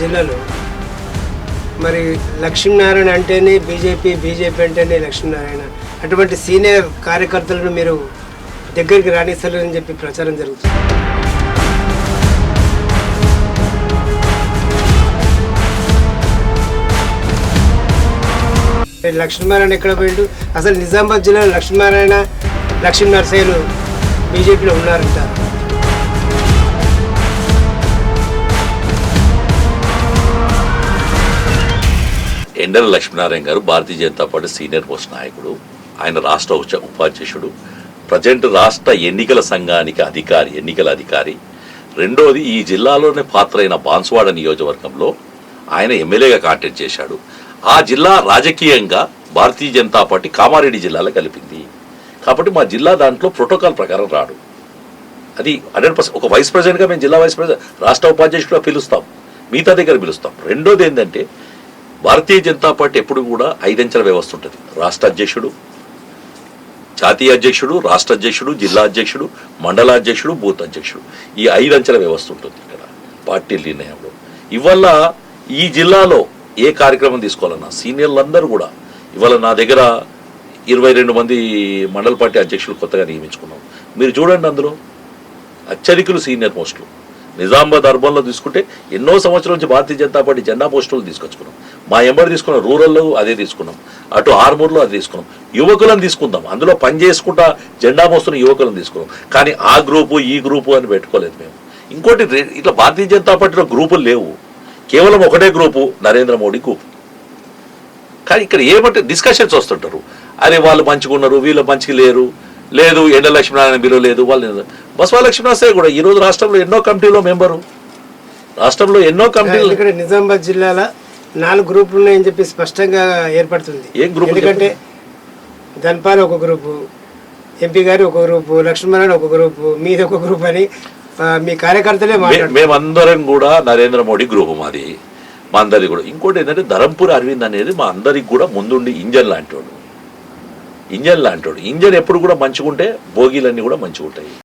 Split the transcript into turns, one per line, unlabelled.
జిల్లాలో మరి లక్ష్మీనారాయణ అంటేనే బీజేపీ బీజేపీ అంటేనే లక్ష్మీనారాయణ. అటువంటి సీనియర్ కార్యకర్తలను మీరు దగ్గరికి రాణిస్తలేరని చెప్పి ప్రచారం జరుగుతుంది. లక్ష్మీనారాయణ ఎక్కడ పోయిండు? అసలు నిజామాబాద్ జిల్లాలో లక్ష్మీనారాయణ లక్ష్మీ నరసయ్యలు బీజేపీలో ఉన్నారంట.
ఎండల లక్ష్మీనారాయణ గారు Bharatiya Janata party senior post నాయకుడు ఆయన రాష్ట్ర ఉపాధ్యక్షుడు. ప్రజెంట్ రాష్ట్ర ఎన్నికల సంఘానికి అధికారి ఎన్నికల అధికారి. రెండోది ఈ జిల్లాలోనే పాత్ర అయిన నియోజకవర్గంలో ఆయన ఎమ్మెల్యేగా కాంటెక్ట్ చేశాడు. ఆ జిల్లా రాజకీయంగా భారతీయ జనతా పార్టీ కామారెడ్డి జిల్లాలో కలిపింది. కాబట్టి మా జిల్లా దాంట్లో ప్రోటోకాల్ ప్రకారం రాడు. అది హండ్రెడ్ పర్సెంట్ ఒక వైస్ ప్రెసిడెంట్గా మేము జిల్లా వైస్ ప్రెసిడెంట్ రాష్ట్ర ఉపాధ్యక్షుడిగా పిలుస్తాం. మిగతా దగ్గర పిలుస్తాం. రెండోది ఏంటంటే భారతీయ జనతా పార్టీ ఎప్పుడు కూడా ఐదంచెల వ్యవస్థ ఉంటుంది. రాష్ట్ర అధ్యక్షుడు జాతీయ అధ్యక్షుడు రాష్ట్ర అధ్యక్షుడు జిల్లా అధ్యక్షుడు మండల అధ్యక్షుడు బూత్ అధ్యక్షుడు. ఈ ఐదు అంచెల వ్యవస్థ ఉంటుంది ఇక్కడ పార్టీ నిర్ణయంలో. ఇవాళ ఈ జిల్లాలో ఏ కార్యక్రమం తీసుకోవాలన్నా సీనియర్లందరూ కూడా ఇవాళ నా దగ్గర ఇరవై రెండు మంది మండల పార్టీ అధ్యక్షులు కొత్తగా నియమించుకున్నాం. మీరు చూడండి అందులో అత్యధికులు సీనియర్ పోస్టులు. నిజామాబాద్ అర్బన్లో తీసుకుంటే ఎన్నో సంవత్సరాల నుంచి భారతీయ జనతా పార్టీ జెండా పోస్టులు తీసుకొచ్చుకున్నాం. మా ఎంబడి తీసుకున్నాం రూరల్లో అదే తీసుకున్నాం. అటు ఆర్మూర్లో అది తీసుకున్నాం. యువకులను తీసుకుందాం. అందులో పని చేసుకుంటా జెండా మోస్తున్న యువకులను తీసుకున్నాం. కానీ ఆ గ్రూపు ఈ గ్రూపు అని పెట్టుకోలేదు మేము. ఇంకోటి ఇట్లా భారతీయ జనతా పార్టీలో గ్రూపులు లేవు. కేవలం ఒకటే గ్రూపు నరేంద్ర మోడీ గ్రూప్. కానీ ఇక్కడ ఏమంటే డిస్కషన్స్ వస్తుంటారు. అరే వాళ్ళు మంచిగా ఉన్నారు వీళ్ళు మంచిగా లేరు. లేదు ఎండ లక్ష్మీనారాయణ బిలో లేదు వాళ్ళు బస్వా లక్ష్మీనారాయణ కూడా ఈ రోజు రాష్ట్రంలో ఎన్నో కమిటీలో మెంబరు. రాష్ట్రంలో ఎన్నో కమిటీలు
ఎందుకంటే నిజామాబాద్ జిల్లాలో నాలుగు గ్రూపులు ఉన్నాయని చెప్పి స్పష్టంగా ఏర్పడుతుంది.
ఏం
ఎందుకంటే ధన్పాల్ ఒక గ్రూపు ఎంపీ గారు ఒక గ్రూపు లక్ష్మణరాయణ ఒక గ్రూపు మీది ఒక గ్రూప్ అని మీ కార్యకర్తలే
మేమందరం కూడా నరేంద్ర మోడీ గ్రూపు మాది. మా అందరికి కూడా. ఇంకోటి ఏంటంటే ధరంపూర్ అరవింద్ అనేది మా అందరికి కూడా ముందుండి ఇంజన్ లాంటివాడు ఇంజన్ లాంటివాడు ఇంజన్ ఎప్పుడు కూడా మంచిగా ఉంటే బోగీలన్నీ కూడా మంచిగా ఉంటాయి